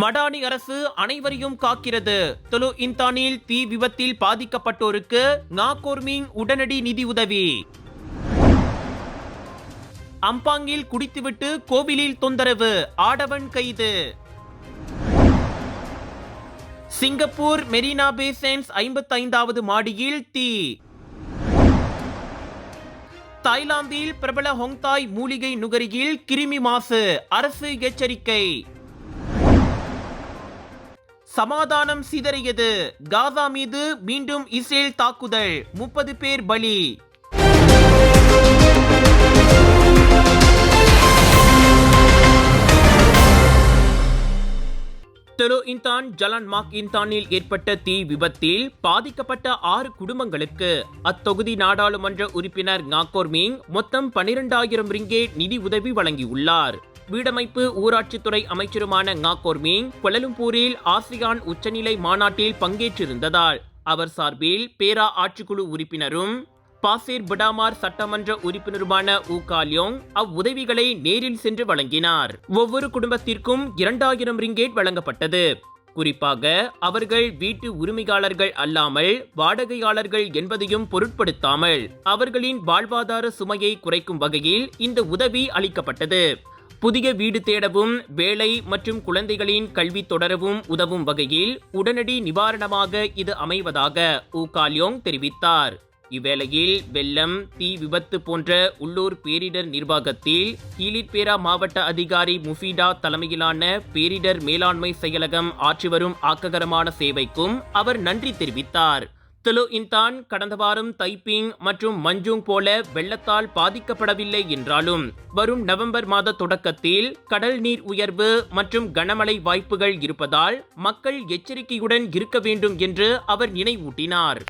மடானி அரசு அனைவரையும் காக்கிறது. தொலு இந்தானில் தீ விபத்தில் பாதிக்கப்பட்டோருக்கு நாகோர்மிங் உடனடி நிதி உதவி. அம்பாங்கில் குடித்துவிட்டு கோவிலில் தொந்தரவு ஆடவன் கைது. சிங்கப்பூர் மெரினா பேசன்ஸ் ஐம்பத்தைந்தாவது மாடியில் தீ. தாய்லாந்தில் பிரபல ஹொங்தாய் மூலிகை நுகரியில் கிருமி மாசு அரசு எச்சரிக்கை. சமாதானம் சிதறியது. காசா மீது மீண்டும் இஸ்ரேல் தாக்குதல். முப்பது பேர் பலி. தெரு இன்தான் ஜலான் மாக் இன்தானில் ஏற்பட்ட தீ விபத்தில் பாதிக்கப்பட்ட ஆறு குடும்பங்களுக்கு அத்தொகுதி நாடாளுமன்ற உறுப்பினர் நாகோர் மீங் மொத்தம் பனிரெண்டாயிரம் ரிங்கே நிதி உதவி வழங்கியுள்ளார். வீடமைப்பு ஊராட்சித்துறை அமைச்சருமான நாகோர் கோர்மிங் கொலலும்பூரில் ஆசியான் உச்சநிலை மாநாட்டில் பங்கேற்றிருந்ததால் அவர் சார்பில் பேரா ஆட்சிக்குழு உறுப்பினரும் பாசேர் பிடாமார் சட்டமன்ற உறுப்பினருமான உ காலியோங் அவ்வுதவிகளை நேரில் சென்று வழங்கினார். ஒவ்வொரு குடும்பத்திற்கும் இரண்டாயிரம் ரிங்கேட் வழங்கப்பட்டது. குறிப்பாக அவர்கள் வீட்டு உரிமையாளர்கள் அல்லாமல் வாடகையாளர்கள் என்பதையும் பொருட்படுத்தாமல் அவர்களின் வாழ்வாதார சுமையை குறைக்கும் வகையில் இந்த உதவி அளிக்கப்பட்டது. புதிய வீடு தேடவும் வேலை மற்றும் குழந்தைகளின் கல்வி தொடரவும் உதவும் வகையில் உடனடி நிவாரணமாக இது அமைவதாக உ. கால்யோங் தெரிவித்தார். இவ்வேளையில் வெள்ளம் தீ விபத்து போன்ற உள்ளூர் பேரிடர் நிர்வாகத்தில் கீலிட்பேரா மாவட்ட அதிகாரி முஃபீடா தலைமையிலான பேரிடர் மேலாண்மை செயலகம் ஆற்றி வரும் ஆக்ககரமான சேவைக்கும் அவர் நன்றி தெரிவித்தார். துலு இன்தான் கடந்த வாரம் தைப்பிங் மற்றும் மஞ்சூங் போல வெள்ளத்தால் பாதிக்கப்படவில்லை என்றாலும் வரும் நவம்பர் மாத தொடக்கத்தில் கடல் நீர் உயர்வு மற்றும் கனமழை வாய்ப்புகள் இருப்பதால் மக்கள் எச்சரிக்கையுடன் இருக்க வேண்டும் என்று அவர் நினைவூட்டினார்.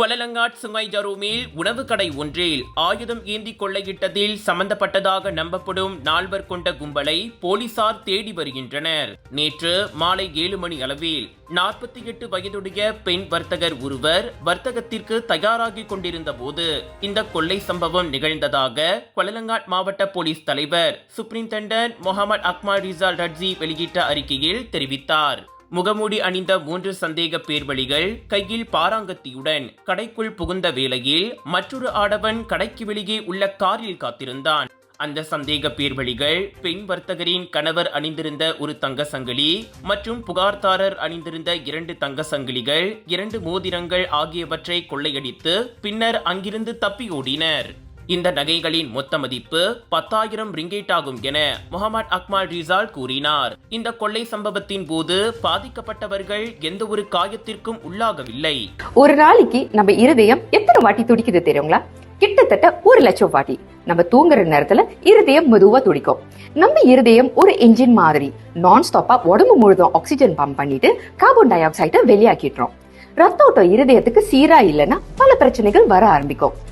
கொலலங்காட் சுங்கை ஜரூமில் உணவு கடை ஒன்றில் ஆயுதம் ஏந்தி கொள்ளையிட்டதில் சம்பந்தப்பட்டதாக நம்பப்படும் நால்வர் கொண்ட கும்பலை போலீசார் தேடி வருகின்றனர். நேற்று மாலை ஏழு மணி அளவில் நாற்பத்தி எட்டு வயதுடைய பெண் வர்த்தகர் ஒருவர் வர்த்தகத்திற்கு தயாராகி கொண்டிருந்த போது இந்த கொள்ளை சம்பவம் நிகழ்ந்ததாக கொலலங்காட் மாவட்ட போலீஸ் தலைவர் சூப்பரிண்டென்டன்ட் முகமது அக்மா ரிசால் ரட்ஜி வெளியிட்ட அறிக்கையில் தெரிவித்தார். முகமூடி அணிந்த மூன்று சந்தேக பேர்வழிகள் கையில் பாராங்கத்தியுடன் கடைக்குள் புகுந்த வேளையில் மற்றொரு ஆடவன் கடைக்கு வெளியே உள்ள காரில் காத்திருந்தான். அந்த சந்தேக பேர்வழிகள் பெண் வர்த்தகரின் கணவர் அணிந்திருந்த ஒரு தங்க சங்கிலி மற்றும் புகார்தாரர் அணிந்திருந்த இரண்டு தங்க சங்கிலிகள் இரண்டு மோதிரங்கள் ஆகியவற்றை கொள்ளையடித்து பின்னர் அங்கிருந்து தப்பி ஓடினர். இந்த நகைகளின் மொத்த மதிப்பு பத்தாயிரம் ரிங்கேட் ஆகும் என முகமது அக்மால் ரிசால் கூறினார். இந்த கொள்ளை சம்பவத்தின் போது பாதிக்கப்பட்டவர்கள் எந்த ஒரு காயத்திற்கும் உள்ளாகவில்லை. ஒரு நாளைக்கு நம்ம இருதயம் எத்தனை வாட்டி துடிக்குது தெரியுங்களா? கிட்டத்தட்ட ஒரு லட்சம் வாட்டி. நம்ம தூங்குற நேரத்துல இருதயம் மெதுவா துடிக்கும். நம்ம இருதயம் ஒரு என்ஜின் மாதிரி நான் ஸ்டாப்பா உடம்பு முழுதும் ஆக்சிஜன் பம்ப் பண்ணிட்டு கார்பன் டை ஆக்சைடை வெளியாக்கிடுறோம். ரத்த ஓட்டம் இருதயத்துக்கு சீரா இல்லைன்னா பல பிரச்சனைகள் வர ஆரம்பிக்கும்.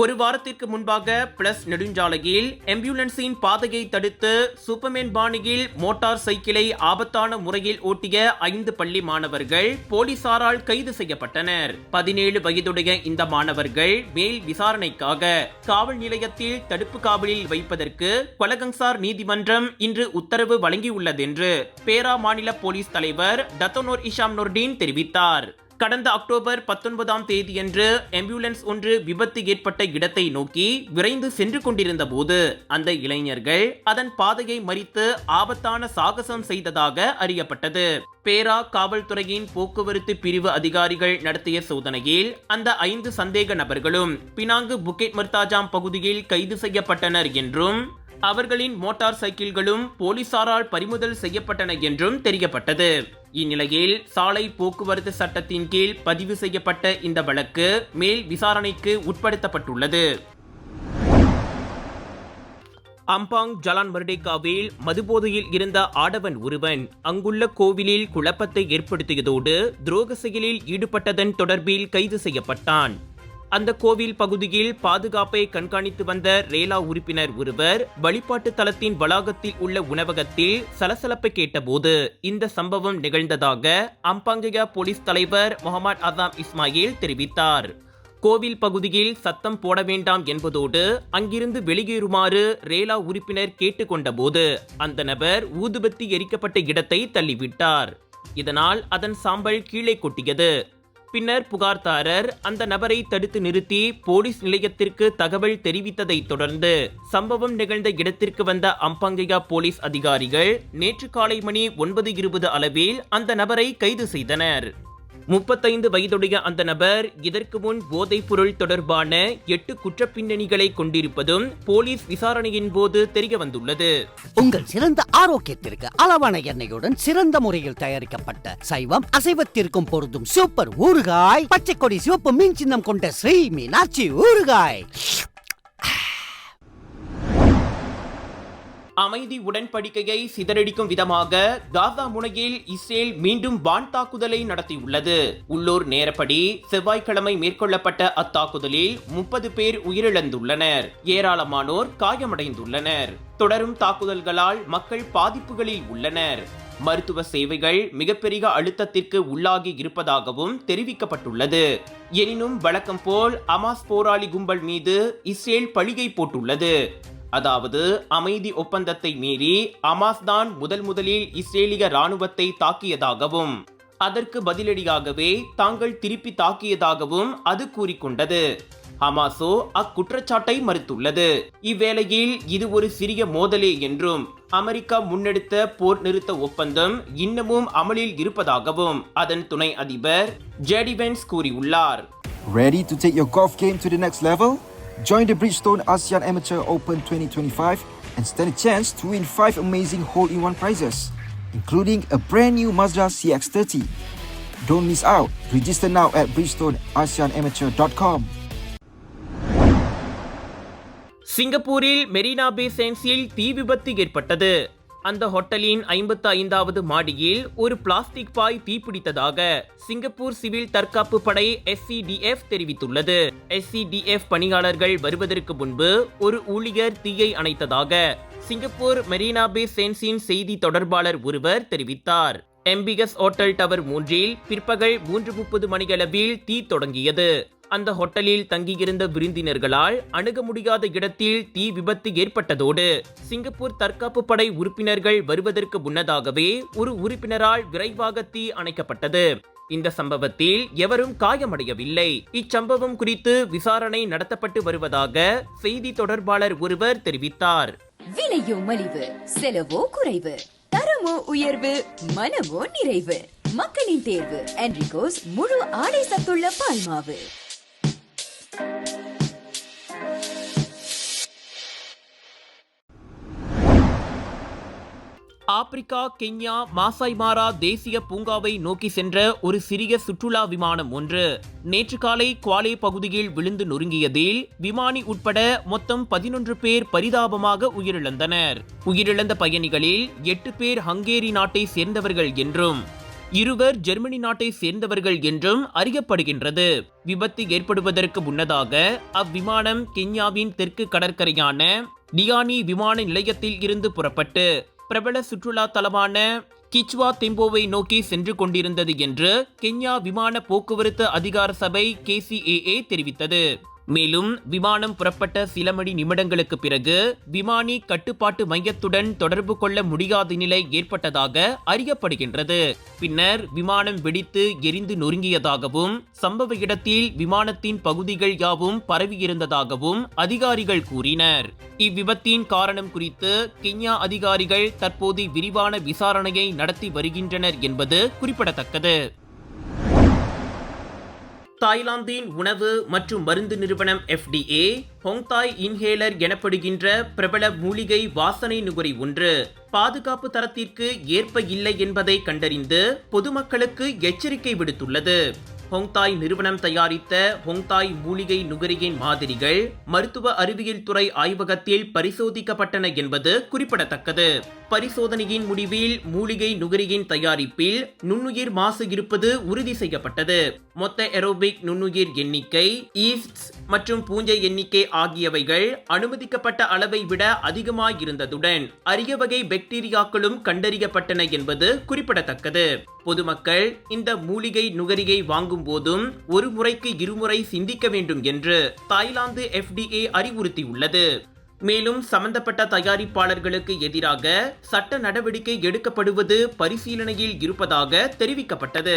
ஒரு வாரத்திற்கு முன்பாக பிளஸ் நெடுஞ்சாலையில் ஆம்புலன்ஸின் பாதையை தடுத்து சூப்பர்மேன் பாணியில் மோட்டார் சைக்கிளை ஆபத்தான முறையில் ஓட்டிய ஐந்து பள்ளி மாணவர்கள் போலீசாரால் கைது செய்யப்பட்டனர். பதினேழு வயதுடைய இந்த மாணவர்கள் மேல் விசாரணைக்காக காவல் நிலையத்தில் தடுப்பு காவலில் வைப்பதற்கு கொலகங்சார் நீதிமன்றம் இன்று உத்தரவு வழங்கியுள்ளதென்று பேரா மாநில போலீஸ் தலைவர் டத்தோனோர் இஷாம் நொர்டீன் தெரிவித்தார். கடந்த அக்டோபர் பத்தொன்பதாம் தேதியன்று ஆம்புலன்ஸ் ஒன்று விபத்து ஏற்பட்ட இடத்தை நோக்கி விரைந்து சென்று கொண்டிருந்த போது அந்த இளைஞர்கள் அதன் பாதையை மறித்து ஆபத்தான சாகசம் செய்ததாக அறியப்பட்டது. பேரா காவல்துறையின் போக்குவரத்து பிரிவு அதிகாரிகள் நடத்திய சோதனையில் அந்த ஐந்து சந்தேக நபர்களும் பினாங்கு புக்கெட் மர்தாஜாம் பகுதியில் கைது செய்யப்பட்டனர் என்றும் அவர்களின் மோட்டார் சைக்கிள்களும் போலீசாரால் பறிமுதல் செய்யப்பட்டன என்றும் தெரியப்பட்டது. இந்நிலையில் சாலை போக்குவரத்து சட்டத்தின் கீழ் பதிவு செய்யப்பட்ட இந்த வழக்கு மேல் விசாரணைக்கு உட்படுத்தப்பட்டுள்ளது. அம்பாங் ஜலான் மர்டேகாவில் மதுபோதையில் இருந்த ஆடவன் ஒருவன் அங்குள்ள கோவிலில் குழப்பத்தை ஏற்படுத்தியதோடு துரோக செயலில் ஈடுபட்டதன் தொடர்பில் கைது செய்யப்பட்டான். அந்த கோவில் பகுதியில் பாதுகாப்பை கண்காணித்து வந்த ரேலா உறுப்பினர் ஒருவர் வழிபாட்டு தலத்தின் வளாகத்தில் உள்ள உணவகத்தில் சலசலப்பை கேட்டபோது இந்த சம்பவம் நிகழ்ந்ததாக அம்பாங்கயா போலீஸ் தலைவர் முகமது அசாம் இஸ்மாயில் தெரிவித்தார். கோவில் பகுதியில் சத்தம் போட வேண்டாம் என்பதோடு அங்கிருந்து வெளியேறுமாறு ரேலா உறுப்பினர் கேட்டுக்கொண்டபோது அந்த நபர் ஊதுபத்தி எரிக்கப்பட்ட இடத்தை தள்ளிவிட்டார். இதனால் அதன் சாம்பல் கீழே கொட்டியது. பின்னர் புகார்தாரர் அந்த நபரை தடுத்து நிறுத்தி போலீஸ் நிலையத்திற்கு தகவல் தெரிவித்ததை தொடர்ந்து சம்பவம் நிகழ்ந்த இடத்திற்கு வந்த அம்பங்கையா போலீஸ் அதிகாரிகள் நேற்று காலை மணி ஒன்பது இருபது அளவில் அந்த நபரை கைது செய்தனர். முப்பத்தைந்து வயதுடைய அந்த நபர் இதற்கு முன் போதைப் பொருள் தொடர்பான எட்டு குற்றப்பின்னணிகளை கொண்டிருப்பதும் போலீஸ் விசாரணையின் போது தெரிய வந்துள்ளது. உங்கள் சிறந்த ஆரோக்கியத்திற்கு அளவான எண்ணெயுடன் சிறந்த முறையில் தயாரிக்கப்பட்ட சைவம் அசைவத்திற்கும் பொருந்தும் சூப்பர் ஊறுகாய் பச்சை கொடி சிவப்பு மீன் சின்னம் கொண்ட ஸ்ரீ மீனாட்சி ஊறுகாய். அமைதி உடன்படிக்கையை சிதறடிக்கும் விதமாக காசா முனையில் இஸ்ரேல் மீண்டும் வான் தாக்குதலை நடத்தியுள்ளது. உள்ளூர் நேரப்படி செவ்வாய்க்கிழமை மேற்கொள்ளப்பட்ட அத்தாக்குதலில் முப்பது பேர் உயிரிழந்துள்ளனர். ஏராளமானோர் காயமடைந்துள்ளனர். தொடரும் தாக்குதல்களால் மக்கள் பாதிப்புகளில் உள்ளனர். மருத்துவ சேவைகள் மிகப்பெரிய அழுத்தத்திற்கு உள்ளாகி இருப்பதாகவும் தெரிவிக்கப்பட்டுள்ளது. எனினும் வழக்கம் போல் அமாஸ் போராளி கும்பல் மீது இஸ்ரேல் பழிகை போட்டுள்ளது. அதாவது அமைதி ஒப்பந்தத்தை மீறி அமாஸ் தான் முதல் முதலில் இஸ்ரேலிய ராணுவத்தை தாக்கியதாகவும் அதற்கு பதிலடியாகவே தாங்கள் திருப்பி தாக்கியதாகவும் அது கூறிக்கொண்டது. ஹமாஸோ அக்குற்றச்சாட்டை மறுத்துள்ளது. இவ்வேளையில் இது ஒரு சிறிய மோதலே என்றும் அமெரிக்கா முன்னெடுத்த போர் நிறுத்த ஒப்பந்தம் இன்னமும் அமலில் இருப்பதாகவும் அதன் துணை அதிபர் ஜெடிவென்ஸ் கூறியுள்ளார். Ready to take your golf game to the next level? Join the Bridgestone ASEAN Amateur Open 2025 and stand a chance to win 5 amazing hole-in-one prizes, including a brand new Mazda CX-30. Don't miss out. Register now at bridgestoneasianamateur.com. சிங்கப்பூரில் மெரினா பே சென்ஸில் தீ விபத்து ஏற்பட்டது அந்த ஹோட்டலின் ஐம்பத்து ஐந்தாவது மாடியில் ஒரு plastic பாய் தீப்பிடித்ததாக சிங்கப்பூர் சிவில் தற்காப்பு படை எஸ்சிடிஎஃப் தெரிவித்துள்ளது. எஸ்சிடிஎஃப் பணியாளர்கள் வருவதற்கு முன்பு ஒரு ஊழியர் தீயை அணைத்ததாக சிங்கப்பூர் மெரினா பே சென்ஸின் செய்தி தொடர்பாளர் ஒருவர் தெரிவித்தார். எம்பிகஸ் ஹோட்டல் டவர் மூன்றில் பிற்பகல் மூன்று முப்பது மணியளவில் தீ தொடங்கியது. அந்த ஹோட்டலில் தங்கியிருந்த விருந்தினர்களால் அணுக முடியாத இடத்தில் தீ விபத்து ஏற்பட்டதோடு சிங்கப்பூர் தற்காப்பு படை உறுப்பினர்கள் வருவதற்கு முன்னதாகவே ஒரு உறுப்பினரால் விரைவாக தீ அணைக்கப்பட்டது. இந்த சம்பவத்தில் எவரும் காயமடையவில்லை. இச்சம்பவம் குறித்து விசாரணை நடத்தப்பட்டு வருவதாக செய்தி தொடர்பாளர் ஒருவர் தெரிவித்தார். விலையோ மலிவு செலவோ குறைவு தரமோ உயர்வு மனமோ நிறைவு. மக்களின் தேர்வு என்ரிகோஸ் முழு ஆடை சத்துள்ள பால்மாவு. ஆப்பிரிக்கா கென்யா மாசாய் மாரா தேசிய பூங்காவை நோக்கி சென்ற ஒரு சிறிய சுற்றுலா விமானம் ஒன்று. நேற்று காலை குவாலே பகுதியில் விழுந்து நொறுங்கியதில் விமானி உட்பட மொத்தம் பதினொன்று பேர் பரிதாபமாக உயிரிழந்தனர். உயிரிழந்த பயணிகளில் எட்டு பேர் ஹங்கேரி நாட்டை சேர்ந்தவர்கள் என்றும் இருவர் ஜெர்மனி நாட்டை சேர்ந்தவர்கள் என்றும் அறியப்படுகின்றது. விபத்து ஏற்படுவதற்கு முன்னதாக அவ்விமானம் கென்யாவின் தெற்கு கடற்கரையான டியானி விமான நிலையத்தில் இருந்து புறப்பட்டு பிரபல சுற்றுலா தலமான கிச்வா தெம்போவை நோக்கி சென்று கொண்டிருந்தது என்று கென்யா விமான போக்குவரத்து அதிகார சபை கேசிஏஏ தெரிவித்தது. மேலும் விமானம் புறப்பட்ட சில மணி நிமிடங்களுக்கு பிறகு விமானி கட்டுப்பாட்டு மையத்துடன் தொடர்பு கொள்ள முடியாத நிலை ஏற்பட்டதாக அறியப்படுகின்றது. பின்னர் விமானம் வெடித்து எரிந்து நொறுங்கியதாகவும் சம்பவ இடத்தில் விமானத்தின் பகுதிகள் யாவும் பரவியிருந்ததாகவும் அதிகாரிகள் கூறினர். இவ்விபத்தின் காரணம் குறித்து கென்யா அதிகாரிகள் தற்போது விரிவான விசாரணையை நடத்தி வருகின்றனர் என்பது குறிப்பிடத்தக்கது. தாய்லாந்தின் உணவு மற்றும் மருந்து நிறுவனம் எஃப்டிஏ ஹோங்தாய் இன்ஹேலர் எனப்படுகின்ற பிரபல மூலிகை வாசனை நுகரி ஒன்று. பாதுகாப்பு தரத்திற்கு ஏற்ப இல்லை என்பதை கண்டறிந்து பொதுமக்களுக்கு எச்சரிக்கை விடுத்துள்ளது. ஹோங்தாய் நிறுவனம் தயாரித்த ஹோங்தாய் மூலிகை நுகரியின் மாதிரிகள் மருத்துவ அறிவியல் துறை ஆய்வகத்தில் பரிசோதிக்கப்பட்டன என்பது குறிப்பிடத்தக்கது. பரிசோதனையின் முடிவில் மூலிகை நுகரியின் தயாரிப்பில் நுண்ணுயிர் மாசு இருப்பது உறுதி செய்யப்பட்டது. மொத்த எரோபிக் நுண்ணுயிர் எண்ணிக்கை ஈஸ்ட்ஸ் மற்றும் பூஞ்சை எண்ணிக்கை ஆகியவைகள் அனுமதிக்கப்பட்ட அளவை விட அதிகமாயிருந்ததுடன் அரிய வகை பாக்டீரியாக்களும் கண்டறியப்பட்டன என்பது குறிப்பிடத்தக்கது. பொதுமக்கள் இந்த மூலிகை நுகரியை வாங்கும் போதும் ஒரு முறைக்கு இருமுறை சிந்திக்க வேண்டும் என்று தாய்லாந்து எஃப்டிஏ அறிவுறுத்தியுள்ளது. மேலும் சம்பந்தப்பட்ட தயாரிப்பாளர்களுக்கு எதிராக சட்ட நடவடிக்கை எடுக்கப்படுவது பரிசீலனையில் இருப்பதாக தெரிவிக்கப்பட்டது.